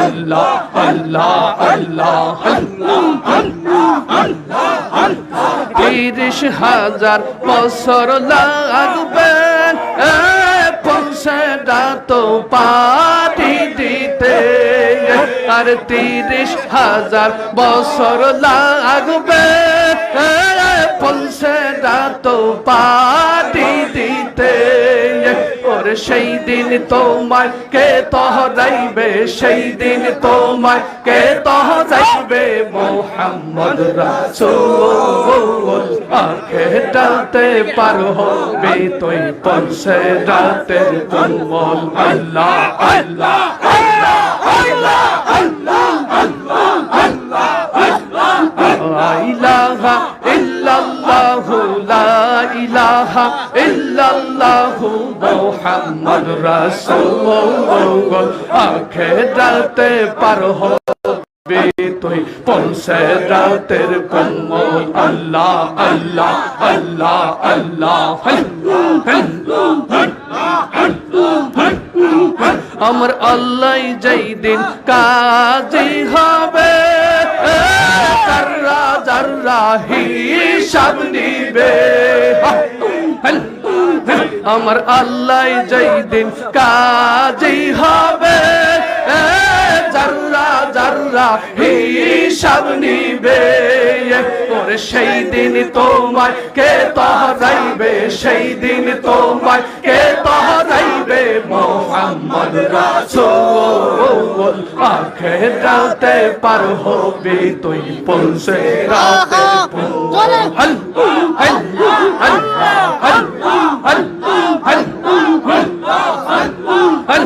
আল্লাহ আল্লাহ আল্লাহ তিরিশ হাজার বছর লাগবে। পৌঁছেটা তো পাটি দিতে। আর তিরিশ হাজার বছর লাগবে। পৌঁছেটা তো ওরে সেই দিন তোমায় কে তহরাইবে সেই দিন তোমায় কে তহরাইবে মোহাম্মদ রাসূল আখেরাতে পার হবে তুই পৌঁছে রাতের কমল আল্লাহ আল্লাহ আল্লাহ আল্লাহ আল্লাহ আল্লাহ আল্লাহ ইলাহা ইল্লাল্লাহু লা ইলাহা ইল্লাল্লাহু মুহাম্মদ রাসূলুল্লাহ আখেরাতে পার হবে তুই পৌঁছে রাতের কমল আল্লাহ আল্লাহ আল্লাহ আল্লাহ আমার আল্লাহ যেই দিন কাজী হবে জাররা হিসাব নিবে আমার আল্লাহ যেই দিন কাজী হবে জাররা জাররা হিসাব নিবে ওরে সেই দিন তোমায় কে তহরাইবে সেই দিন তোমায় কে তহরাইবে মোহাম্মদ রাসূল আখেরাতে পার হবে তুই পৌঁছে রাতে হল হল হল হল হল হল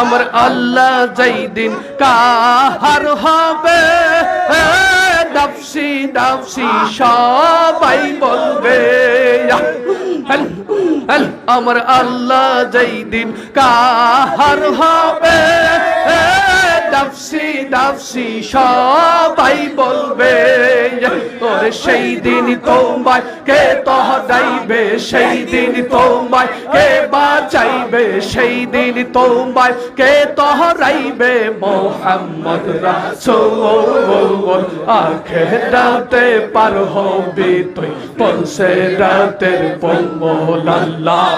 আমার আল্লাহ যেই দিন কাহার হবে ডাবসি ডাবসি সবাই বলবে আমার আল্লাহ যেই দিন কাহার হবে? ডাবসি ডাবসি সবাই বলবে ওরে সেই দিন তোমায় কে তহরাইবে সেই দিন তোমায় কে বাঁচাইবে, সেই দিন তোমায় কে তহরাইবে মোহাম্মদ রাসূল আখেরাতে পার হবে তুই, পৌঁছে রাতের পঙ্গল আল্লাহ